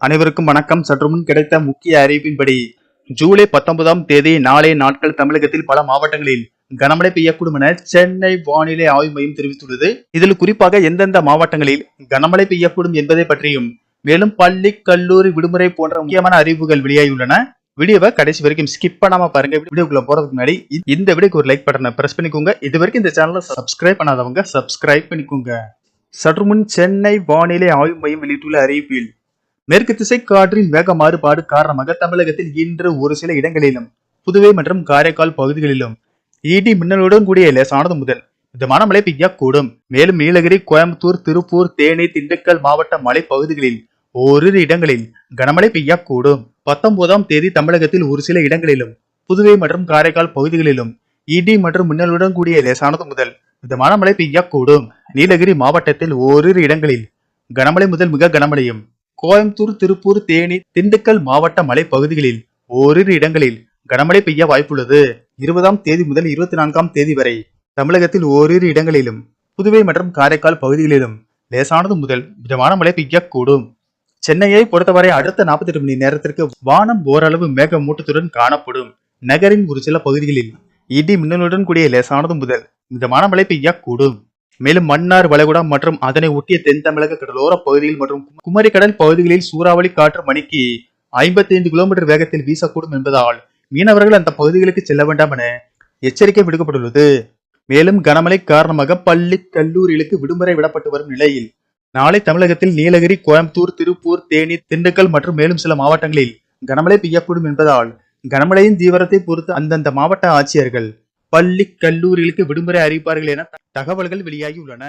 அனைவருக்கும் வணக்கம். சற்று முன் கிடைத்த முக்கிய அறிவிப்பின்படி ஜூலை பத்தொன்பதாம் தேதி நாளைய நாட்கள் தமிழகத்தில் பல மாவட்டங்களில் கனமழை பெய்யக்கூடும் என சென்னை வானிலை ஆய்வு மையம் தெரிவித்துள்ளது. இதில் குறிப்பாக எந்தெந்த மாவட்டங்களில் கனமழை பெய்யக்கூடும் என்பதை பற்றியும் மேலும் பள்ளி கல்லூரி விடுமுறை போன்ற முக்கியமான அறிவுகள் வெளியாகியுள்ளன. வீடியோவை கடைசி வரைக்கும் ஸ்கிப் பண்ணாம பாருங்க. வீடியோக்குள்ள போறதுக்கு முன்னாடி இந்த வீடியோக்கு ஒரு லைக் பட்டனை பிரஸ் பண்ணிக்கோங்க. இது வரைக்கும் இந்த சேனலை சப்ஸ்கிரைப் பண்ணாதவங்க சப்ஸ்கிரைப் பண்ணிக்கோங்க. சற்று முன் சென்னை வானிலை ஆய்வு மையம் வெளியிட்டுள்ள அறிவிப்பில் மேற்கு திசை காற்றின் வேக மாறுபாடு காரணமாக தமிழகத்தில் இன்று ஒரு சில இடங்களிலும் புதுவை மற்றும் காரைக்கால் பகுதிகளிலும் இடி மின்னலுடன் கூடிய லேசானது முதல் மிதமான மழை பெய்யக்கூடும். மேலும் நீலகிரி கோயம்புத்தூர் திருப்பூர் தேனி திண்டுக்கல் மாவட்ட மலை பகுதிகளில் ஓரிரு இடங்களில் கனமழை பெய்யக்கூடும். பத்தொன்பதாம் தேதி தமிழகத்தில் ஒரு சில இடங்களிலும் புதுவை மற்றும் காரைக்கால் பகுதிகளிலும் இடி மற்றும் மின்னலுடன் கூடிய லேசானது முதல் மிதமான மழை பெய்யக்கூடும். நீலகிரி மாவட்டத்தில் ஓரிரு இடங்களில் கனமழை முதல் மிக கனமழையும் கோயம்புத்தூர் திருப்பூர் தேனி திண்டுக்கல் மாவட்ட மலைப்பகுதிகளில் ஓரிரு இடங்களில் கனமழை பெய்ய வாய்ப்புள்ளது. இருபதாம் தேதி முதல் இருபத்தி நான்காம் தேதி வரை தமிழகத்தில் ஓரிரு இடங்களிலும் புதுவை மற்றும் காரைக்கால் பகுதிகளிலும் லேசானது முதல் மிதமான மழை பெய்யக்கூடும். சென்னையை பொறுத்தவரை அடுத்த 48 மணி நேரத்திற்கு வானம் ஓரளவு மேகமூட்டத்துடன் காணப்படும். நகரின் ஒரு சில பகுதிகளில் இடி மின்னலுடன் கூடிய லேசானது முதல் மிதமான மழை பெய்யக்கூடும். மேலும் மன்னார் வளைகுடா மற்றும் அதனை ஒட்டிய தென் தமிழக கடலோர பகுதியில் மற்றும் குமரி கடல் பகுதிகளில் சூறாவளி காற்று மணிக்கு 55 கிலோமீட்டர் வேகத்தில் வீசக்கூடும் என்பதால் மீனவர்கள் அந்த பகுதிகளுக்கு செல்ல வேண்டாம் என எச்சரிக்கை விடுக்கப்பட்டுள்ளது. மேலும் கனமழை காரணமாக பள்ளி கல்லூரிகளுக்கு விடுமுறை விடப்பட்டு வரும் நிலையில் நாளை தமிழகத்தில் நீலகிரி கோயம்புத்தூர் திருப்பூர் தேனி திண்டுக்கல் மற்றும் மேலும் சில மாவட்டங்களில் கனமழை பெய்யக்கூடும் என்பதால் கனமழையின் தீவிரத்தை பொறுத்து அந்தந்த மாவட்ட ஆட்சியர்கள் பள்ளி கல்லூரிகளுக்கு விடுமுறை அறிவிப்பார்கள் என தகவல்கள் வெளியாகி உள்ளன